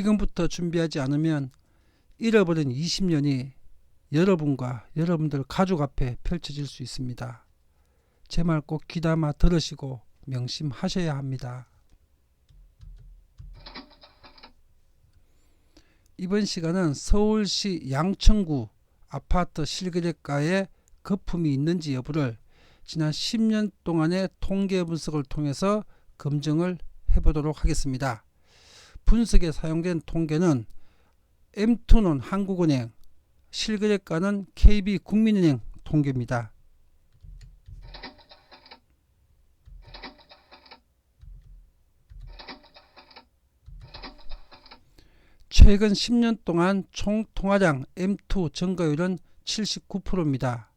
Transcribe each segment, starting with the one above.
지금부터 준비하지 않으면 잃어버린 20년이 여러분과 여러분들 가족 앞에 펼쳐질 수 있습니다. 제 말 꼭 귀담아 들으시고 명심하셔야 합니다. 이번 시간은 서울시 양천구 아파트 실거래가에 거품이 있는지 여부를 지난 10년 동안의 통계 분석을 통해서 검증을 해보도록 하겠습니다. 분석에 사용된 통계는 M2는 한국은행, 실거래가는 KB국민은행 통계입니다. 최근 10년 동안 총 통화량 M2 증가율은 79%입니다.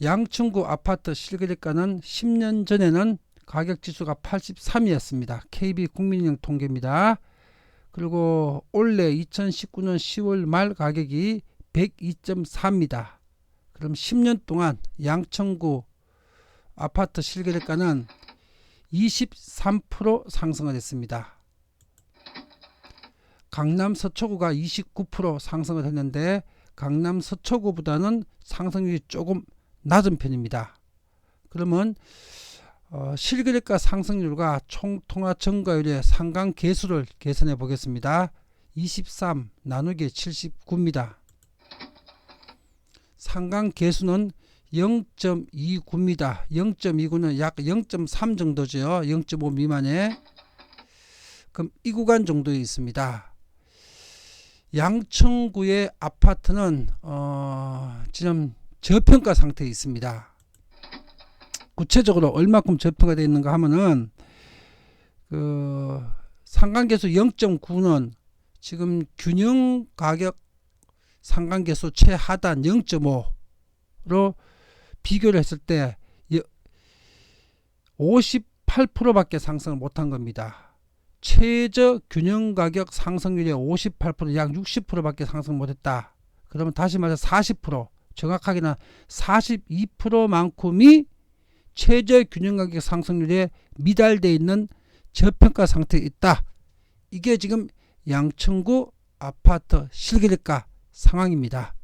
양천구 아파트 실거래가는 10년 전에는 가격 지수가 83이었습니다. KB 국민은행 통계입니다. 그리고 올해 2019년 10월 말 가격이 102.4입니다. 그럼 10년 동안 양천구 아파트 실거래가는 23% 상승을 했습니다. 강남 서초구가 29% 상승을 했는데 강남 서초구보다는 상승률이 조금 낮은 편입니다. 그러면 어, 실거래가 상승률과 총통화 증가율의 상관 계수를 계산해 보겠습니다. 23 나누기 79입니다. 상관 계수는 0.29입니다. 0.29는 약 0.3 정도죠. 0.5 미만에. 그럼 이 구간 정도에 있습니다. 양천구의 아파트는 어, 지금 저평가 상태에 있습니다. 구체적으로 얼마큼 저평가 되어 있는가 하면은 그 상관계수 0.9는 지금 균형 가격 상관계수 최하단 0.5로 비교를 했을 때 58%밖에 상승을 못한 겁니다. 최저 균형 가격 상승률이 58%약 60%밖에 상승 못했다. 그러면 다시 말해 40% 정확하게는 42%만큼이 최저 균형 가격 상승률에 미달돼 있는 저평가 상태에 있다. 이게 지금 양천구 아파트 실거래가 상황입니다.